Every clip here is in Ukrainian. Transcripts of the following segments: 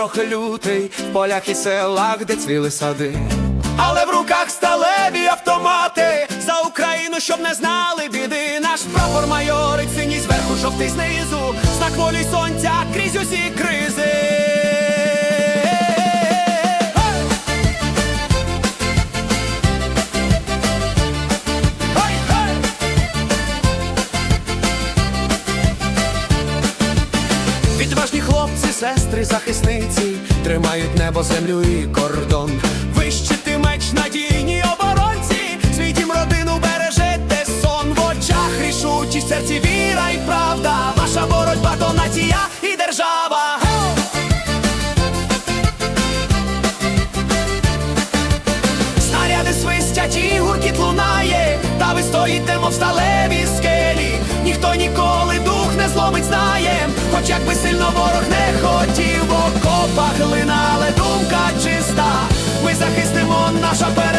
ворог лютий, в полях і селах, де цвіли сади. Але в руках сталеві автомати за Україну, щоб не знали біди. Наш прапор майорить синій зверху, жовтий знизу, знак волі сонця крізь усі кризи. Сестри, захисниці тримають небо, землю і кордон. Дух знаєм. Хоч як би сильно ворог не хотів, в окопах глина, але думка чиста. Ми захистимо наша перемога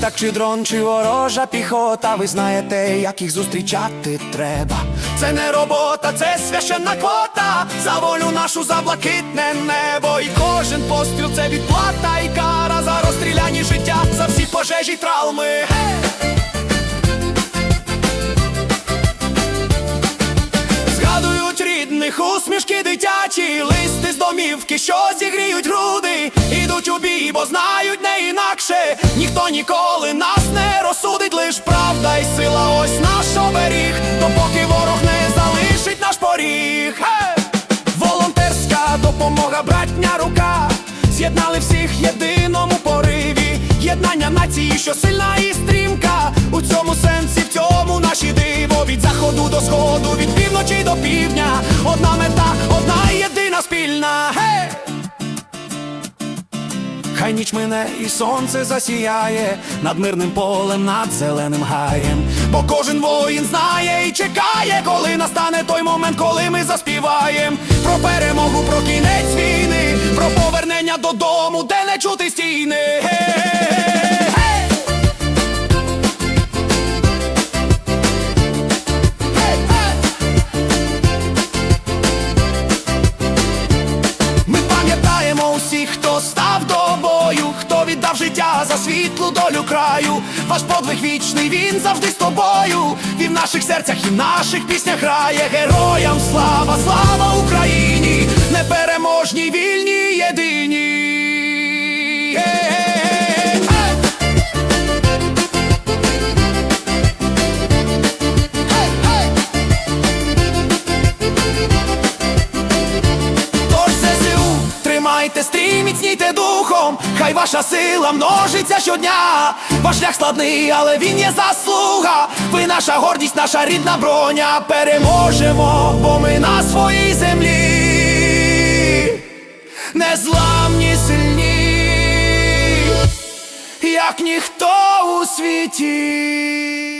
Літак чи дрон, чи ворожа піхота, ви знаєте, як їх зустрічати треба. Це не робота, це священна квота. За волю нашу за блакитне небо. І кожен постріл це відплата і кара за розстріляні життя, за всі пожежі травми. Згадують рідних усмішки дитячі, листи з домівки, що зігріють груди, ідуть у бій, бо знають не інакше. Ніколи нас не розсудить, лиш правда і сила, ось наш оберіг, допоки ворог не залишить наш поріг. Волонтерська допомога, братня рука, з'єднали всіх в єдиному пориві, єднання нації, що сильна і стрімка. У цьому сенсі, в цьому наші диво Хай ніч мине і сонце засіяє над мирним полем, над зеленим гаєм. Бо кожен воїн знає і чекає, коли настане той момент, коли ми заспіваєм про перемогу, про кінець війни, про повернення додому, де не чути стіни. Хто став до віддав життя за світлу долю краю. Ваш подвиг вічний, він завжди з тобою. І в наших серцях і в наших піснях грає. Героям слава, слава Україні! Непереможній, вільні, єдині. Хай ваша сила множиться щодня. Ваш шлях складний, але він є заслуга. Ви наша гордість, наша рідна броня. Переможемо, бо ми на своїй землі. Незламні сильні, як ніхто у світі.